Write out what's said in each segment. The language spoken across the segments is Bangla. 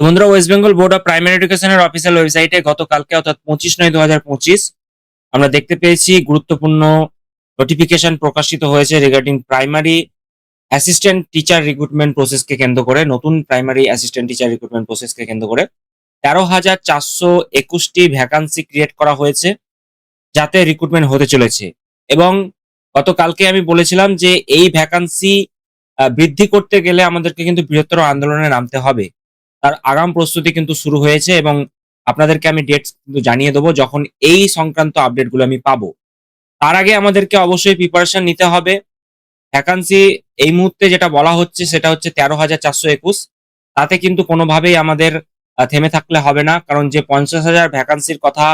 বন্ধুরা West Bengal board of primary এডুকেশনের অফিসিয়াল ওয়েবসাইটে গতকালকে, অর্থাৎ পঁচিশ নয় দু আমরা দেখতে পেয়েছি গুরুত্বপূর্ণ নোটিফিকেশন প্রকাশিত হয়েছে regarding primary assistant teacher recruitment প্রসেসকে কেন্দ্র করে, নতুন প্রাইমারি অ্যাসিস্ট্যান্ট টিচার রিক্রুটমেন্ট প্রসেসকে কেন্দ্র করে। তেরো হাজার চারশো একুশটি ভ্যাকান্সি ক্রিয়েট করা হয়েছে, যাতে রিক্রুটমেন্ট হতে চলেছে। এবং গতকালকে আমি বলেছিলাম যে এই ভ্যাকান্সি বৃদ্ধি করতে গেলে আমাদেরকে কিন্তু বৃহত্তর আন্দোলনে নামতে হবে। তার আগাম প্রস্তুতি কিন্তু শুরু হয়েছে এবং আপনাদেরকে আমি ডেট কিন্তু জানিয়ে দেবো যখন এই সংক্রান্ত আপডেটগুলো আমি পাবো। তার আগে আমাদেরকে অবশ্যই প্রিপারেশন নিতে হবে। ভ্যাকান্সি এই মুহূর্তে যেটা বলা হচ্ছে সেটা হচ্ছে তেরো হাজার চারশো একুশ। তাতে কিন্তু কোনোভাবেই আমাদের থেমে থাকলে হবে না। কারণ যে পঞ্চাশ হাজার ভ্যাকান্সির কথা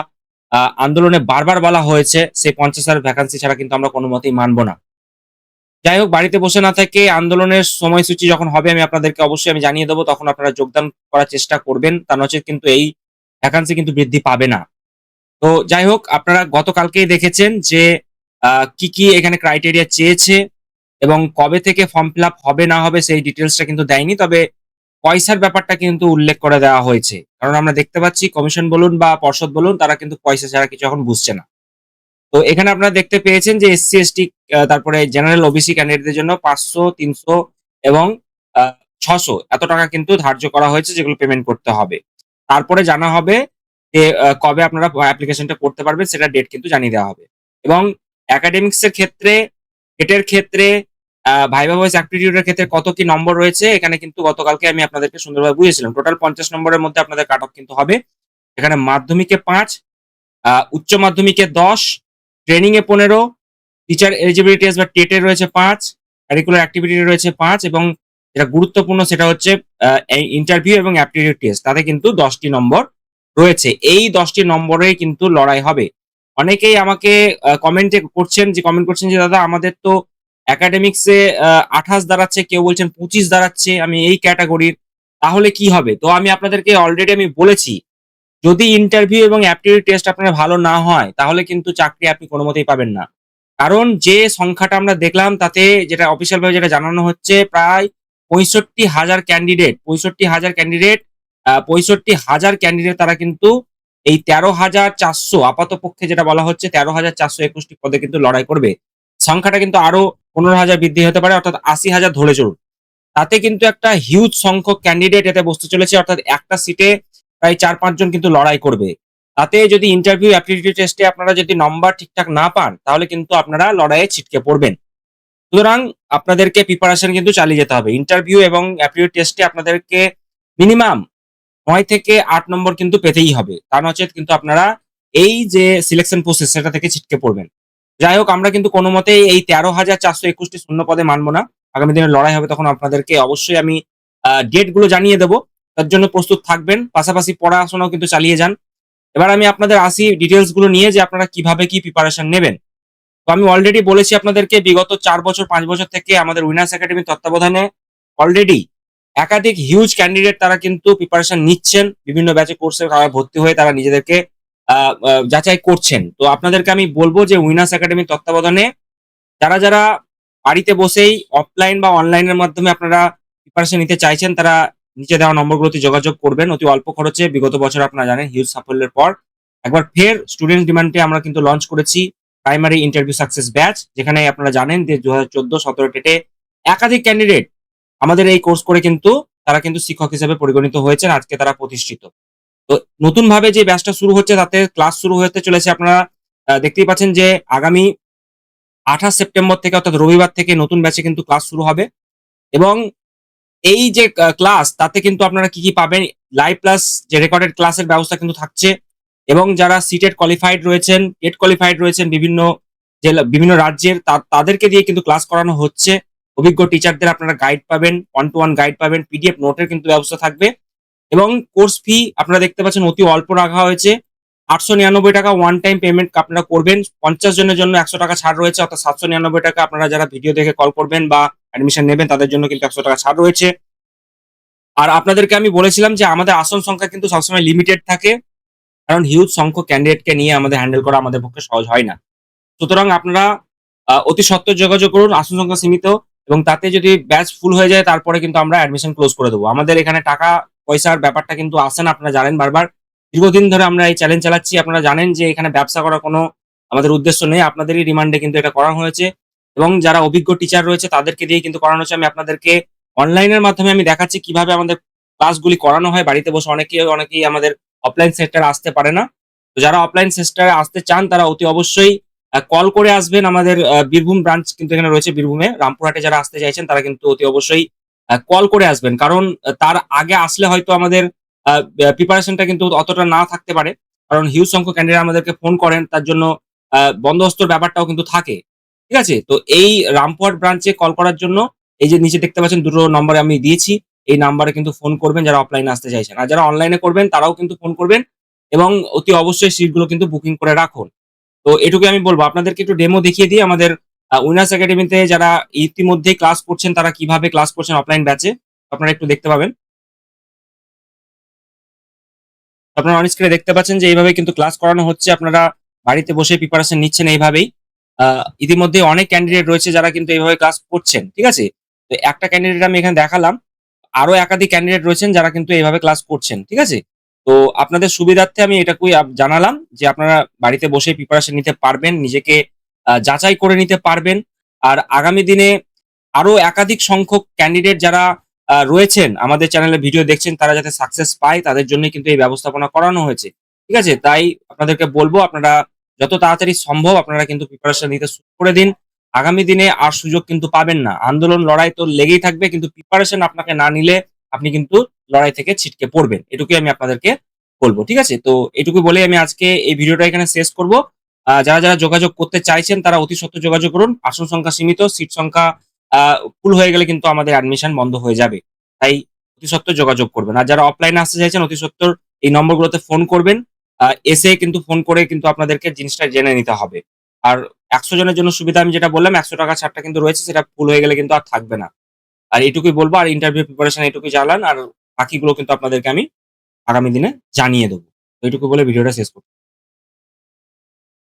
আন্দোলনে বারবার বলা হয়েছে, সেই পঞ্চাশ হাজার ভ্যাকান্সি ছাড়া কিন্তু আমরা কোনো মতেই মানবো না। যাই হোক, বাড়িতে বসে না থেকে আন্দোলনের সময়সূচি যখন হবে, আমি আপনাদেরকে অবশ্যই আমি জানিয়ে দেবো, তখন আপনারা যোগদান করার চেষ্টা করবেন। তা নচেত কিন্তু এই ভ্যাকান্সি কিন্তু বৃদ্ধি পাবে না। তো যাই হোক, আপনারা গতকালকেই দেখেছেন যে কি কি এখানে ক্রাইটেরিয়া চেয়েছে এবং কবে থেকে ফর্ম ফিল হবে, না হবে, সেই ডিটেলসটা কিন্তু দেয়নি। তবে পয়সার ব্যাপারটা কিন্তু উল্লেখ করে দেওয়া হয়েছে। কারণ আমরা দেখতে পাচ্ছি কমিশন বলুন বা পর্ষদ বলুন, তারা কিন্তু পয়সা ছাড়া কিছু এখন বুঝছে না। তো এখানে আপনারা দেখতে পেয়েছেন যে এসসি এসটি তারপরে জেনারেল ওবিসি ক্যান্ডিডেটদের জন্য পাঁচশো, তিনশো এবং ছশো এত টাকা কিন্তু ধার্য করা হয়েছে যেগুলো পেমেন্ট করতে হবে। তারপরে জানা হবে যে কবে আপনারা অ্যাপ্লিকেশনটা করতে পারবেন সেটা ডেট কিন্তু জানিয়ে দেওয়া হবে। এবং একাডেমিক্স এর ক্ষেত্রে এটের ক্ষেত্রে ভাইবা ভয়েস অ্যাক্টিটিউডের ক্ষেত্রে কত কি নম্বর রয়েছে এখানে কিন্তু গতকালকে আমি আপনাদেরকে সুন্দরভাবে বুঝিয়েছিলাম। টোটাল পঞ্চাশ নম্বরের মধ্যে আপনাদের কাট অফ কিন্তু হবে। এখানে মাধ্যমিকে পাঁচ উচ্চ মাধ্যমিকে দশ ট্রেনিং এ পনেরো টিচার এলিজিবিলিটি বা টেটে রয়েছে পাঁচ কারিকুলার অ্যাক্টিভিটি রয়েছে পাঁচ এবং যেটা গুরুত্বপূর্ণ সেটা হচ্ছে ইন্টারভিউ এবং অ্যাপটিটিউড টেস্ট তাতে কিন্তু দশটি নম্বর রয়েছে। এই দশটি নম্বরে কিন্তু লড়াই হবে। অনেকেই আমাকে কমেন্টে করছেন যে কমেন্ট করছেন যে, দাদা, আমাদের তো একাডেমিক্সে আঠাশ দাঁড়াচ্ছে, কেউ বলছেন পঁচিশ দাঁড়াচ্ছে, আমি এই ক্যাটাগরির তাহলে কি হবে? তো আমি আপনাদেরকে অলরেডি আমি বলেছি যদি ইন্টারভিউ এবং অ্যাপটিটিউড টেস্ট আপনার ভালো না হয়, তাহলে কিন্তু চাকরি আপনি কোনো মতেই পাবেন না। কারণ যে সংখ্যাটা আমরা দেখলাম, তাতে যেটা অফিসিয়াল ভাবে যেটা জানানো হচ্ছে, প্রায় পঁয়ষট্টি হাজার ক্যান্ডিডেট পঁয়ষট্টি হাজার ক্যান্ডিডেট পঁয়ষট্টি হাজার ক্যান্ডিডেট তারা কিন্তু এই তেরো হাজার চারশো আপাত পক্ষে যেটা বলা হচ্ছে, তেরো হাজার চারশো একুশটি পদে কিন্তু লড়াই করবে। সংখ্যাটা কিন্তু আরও পনেরো হাজার বৃদ্ধি হতে পারে, অর্থাৎ আশি হাজার ধরে চলুন। তাতে কিন্তু একটা হিউজ সংখ্যক ক্যান্ডিডেট এতে বসতে চলেছে, অর্থাৎ একটা সিটে প্রায় চার, পাঁচজন কিন্তু লড়াই করবে। তাতে যদি ইন্টারভিউ অ্যাপটিটিউড টেস্টে আপনারা যদি নম্বর ঠিকঠাক না পান, তাহলে কিন্তু আপনারা লড়াইয়ে ছিটকে পড়বেন। সুতরাং আপনাদেরকে প্রিপারেশন কিন্তু চালিয়ে যেতে হবে। ইন্টারভিউ এবং অ্যাপটিটিউড টেস্টে আপনাদেরকে মিনিমাম নয় থেকে আট নম্বর কিন্তু পেতেই হবে। তা নচেত কিন্তু আপনারা এই যে সিলেকশন প্রসেস সেটা থেকে ছিটকে পড়বেন। যাই হোক, আমরা কিন্তু কোনো মতেই এই তেরো হাজার চারশো একুশটি শূন্য পদে মানবো না। আগামী দিনে লড়াই হবে তখন আপনাদেরকে অবশ্যই আমি ডেটগুলো জানিয়ে দেবো। তার জন্য প্রস্তুত থাকবেন। পাশাপাশি পড়াশোনাও কিন্তু চালিয়ে যান। এবার আমি আপনাদের আসি ডিটেলসগুলো নিয়ে যে আপনারা কীভাবে কি প্রিপারেশন নেবেন। তো আমি অলরেডি বলেছি আপনাদেরকে, বিগত চার বছর, পাঁচ বছর থেকে আমাদের উইনার্স একাডেমির তত্ত্বাবধানে অলরেডি একাধিক হিউজ ক্যান্ডিডেট তারা কিন্তু প্রিপারেশন নিচ্ছেন। বিভিন্ন ব্যাচে কোর্সে ভর্তি হয়ে তারা নিজেদেরকে যাচাই করছেন। তো আপনাদেরকে আমি বলব যে উইনার্স একাডেমির তত্ত্বাবধানে যারা যারা বাড়িতে বসেই অফলাইন বা অনলাইনের মাধ্যমে আপনারা প্রিপারেশন নিতে চাইছেন, তারা নিচে দেওয়া নম্বরগুলোতে যোগাযোগ করবেন, অতি অল্প খরচে, বিগত বছর আপনারা জানেন হিউজ সাফল্যের পর। একবার ফের স্টুডেন্ট ডিমান্ডে আমরা কিন্তু লঞ্চ করেছি প্রাইমারি ইন্টারভিউ সাকসেস ব্যাচ যেখানে আপনারা জানেন যে দু হাজার চোদ্দ সতেরো টেটে একাধিক ক্যান্ডিডেট আমাদের এই কোর্স করে কিন্তু তারা কিন্তু শিক্ষক হিসেবে পরিগণিত হয়েছেন, আজকে তারা প্রতিষ্ঠিত। তো নতুন ভাবে যে ব্যাচটা শুরু হচ্ছে, তাতে ক্লাস শুরু হতে চলেছে আপনারা দেখতেই পাচ্ছেন যে আগামী আঠাশ সেপ্টেম্বর থেকে অর্থাৎ রবিবার থেকে নতুন ব্যাচে কিন্তু ক্লাস শুরু হবে। এবং এই যে ক্লাস তাতে কিন্তু আপনারা কি কি পাবেন? লাইভ প্লাস যে রেকর্ডেড ক্লাসের ব্যবস্থা কিন্তু থাকছে। এবং যারা সিটেড কোয়ালিফাইড রয়েছেন টেট কোয়ালিফাইড রয়েছেন বিভিন্ন জেলা বিভিন্ন রাজ্যের তাদেরকে দিয়ে কিন্তু ক্লাস করানো হচ্ছে। অভিজ্ঞ টিচারদের আপনারা গাইড পাবেন ওয়ান টু ওয়ান গাইড পাবেন পিডিএফ নোটের কিন্তু ব্যবস্থা থাকবে। এবং কোর্স ফি আপনারা দেখতে পাচ্ছেন অতি অল্প রাখা হয়েছে। আটশো নিরানব্বই টাকা ওয়ান টাইম পেমেন্ট আপনারা করবেন। পঞ্চাশ জনের জন্য একশো টাকা ছাড় রয়েছে, অর্থাৎ সাতশো নিরানব্বই টাকা আপনারা যারা ভিডিও দেখে কল করবেন বা অ্যাডমিশন নেবেন, তাদের জন্য কিন্তু একশো টাকা ছাড় রয়েছে। আর আপনাদেরকে আমি বলেছিলাম যে আমাদের আসন সংখ্যা কিন্তু সবসময় লিমিটেড থাকে, কারণ হিউজ সংখ্যক ক্যান্ডিডেটকে নিয়ে আমাদের হ্যান্ডেল করা আমাদের পক্ষে সহজ হয় না। সুতরাং আপনারা অতি সত্তর যোগাযোগ করুন আসন সংখ্যা সীমিত, এবং তাতে যদি ব্যাচ ফুল হয়ে যায়, তারপরে কিন্তু আমরা অ্যাডমিশন ক্লোজ করে দেবো। আমাদের এখানে টাকা পয়সার ব্যাপারটা কিন্তু আসে না, আপনারা জানেন বারবার। দীর্ঘদিন ধরে আমরা এই চ্যালেঞ্জ চালাচ্ছি, আপনারা জানেন যে এখানে ব্যবসা করার কোনো আমাদের উদ্দেশ্য নেই, আপনাদেরই রিমান্ডে কিন্তু এটা করা হয়েছে। এবং যারা অভিজ্ঞ টিচার রয়েছে তাদেরকে দিয়ে কিন্তু করানো হচ্ছে। আমি আপনাদেরকে অনলাইনের মাধ্যমে আমি দেখাচ্ছি কীভাবে আমাদের ক্লাসগুলি করানো হয়। বাড়িতে বসে অনেকেই অনেকেই আমাদের অফলাইন সেক্টরে আসতে পারে না। তো যারা অফলাইন সেক্টরে আসতে চান, তারা অতি অবশ্যই কল করে আসবেন আমাদের বীরভূম ব্রাঞ্চ কিন্তু এখানে রয়েছে বীরভূমে। রামপুরহাটে যারা আসতে চাইছেন, তারা কিন্তু অতি অবশ্যই কল করে আসবেন। কারণ তার আগে আসলে হয়তো আমাদের প্রিপারেশনটা কিন্তু অতটা না থাকতে পারে। কারণ হিউজ সংখ্যক ক্যান্ডিডেট আমাদেরকে ফোন করেন, তার জন্য বন্দোবস্তর ব্যাপারটাও কিন্তু থাকে। ঠিক আছে? তো এই রামপুরহাট ব্রাঞ্চে কল করার জন্য এই যে নিচে দেখতে পাচ্ছেন দুটো নম্বরে আমি দিয়েছি। এই নাম্বারে কিন্তু ফোন করবেন যারা অফলাইনে আসতে চাইছেন। আর যারা অনলাইনে করবেন, তারাও কিন্তু ফোন করবেন এবং অতি অবশ্যই সিটগুলো কিন্তু বুকিং করে রাখুন। তো এটুকু আমি বলব। আপনাদেরকে একটু ডেমো দেখিয়ে দিই আমাদের উইনার্স একাডেমিতে যারা ইতিমধ্যেই ক্লাস করছেন, তারা কীভাবে ক্লাস করছেন অফলাইন ব্যাচে আপনারা একটু দেখতে পাবেন। আপনারা অন স্ক্রিনে দেখতে পাচ্ছেন যে এইভাবে কিন্তু ক্লাস করানো হচ্ছে। আপনারা বাড়িতে বসে প্রিপারেশন নিচ্ছেন এইভাবেই। ইতিমধ্যে অনেক ক্যান্ডিডেট রয়েছে যারা কিন্তু এইভাবে ক্লাস করছেন, ঠিক আছে? তো একটা ক্যান্ডিডেট আমি এখানে দেখালাম আরও একাধিক ক্যান্ডিডেট রয়েছেন যারা কিন্তু এইভাবে ক্লাস করছেন, ঠিক আছে? তো আপনাদের সুবিধার্থে আমি এটাকুই জানালাম যে আপনারা বাড়িতে বসে প্রিপারেশন নিতে পারবেন, নিজেকে যাচাই করে নিতে পারবেন। আর আগামী দিনে আরও একাধিক সংখ্যক ক্যান্ডিডেট যারা রয়েছেন আমাদের চ্যানেলে ভিডিও দেখছেন, তারা যাতে সাকসেস পায়, তাদের জন্য কিন্তু এই ব্যবস্থাপনা করানো হয়েছে, ঠিক আছে? তাই আপনাদেরকে বলব, আপনারা যত তাড়াতাড়ি সম্ভব আপনারা কিন্তু প্রিপারেশন নিতে শুরু করে দিন। আগামী দিনে আর সুযোগ কিন্তু পাবেন না। আন্দোলন লড়াই তো লেগেই থাকবে, কিন্তু প্রিপারেশন আপনাকে না নিলে আপনি কিন্তু লড়াই থেকে ছিটকে পড়বেন। এটুকুই আমি আপনাদেরকে বলব, ঠিক আছে? তো এটুকু বলে আমি আজকে এই ভিডিওটা এখানে শেষ করব। যারা যারা যোগাযোগ করতে চাইছেন, তারা অতি সত্ত্বর যোগাযোগ করুন। আসন সংখ্যা সীমিত সিট সংখ্যা ফুল হয়ে গেলে কিন্তু আমাদের অ্যাডমিশন বন্ধ হয়ে যাবে। তাই অতি সত্ত্বর যোগাযোগ করবেন। আর যারা অফলাইনে আসতে চাইছেন, অতি সত্ত্বর এই নম্বরগুলোতে ফোন করবেন। এসে কিন্তু ফোন করে কিন্তু আপনাদেরকে জিনিসটা জেনে নিতে হবে। আর একশো জনের জন্য সুবিধা আমি যেটা বললাম, একশো টাকা ছাড়টা কিন্তু রয়েছে, সেটা ফুল হয়ে গেলে কিন্তু আর থাকবে না। আর এটুকুই বলব, আর ইন্টারভিউ প্রিপারেশন এটুকুই জানান আর বাকিগুলো কিন্তু আপনাদেরকে আমি আগামী দিনে জানিয়ে দেবো। এইটুকু বলে ভিডিওটা শেষ করব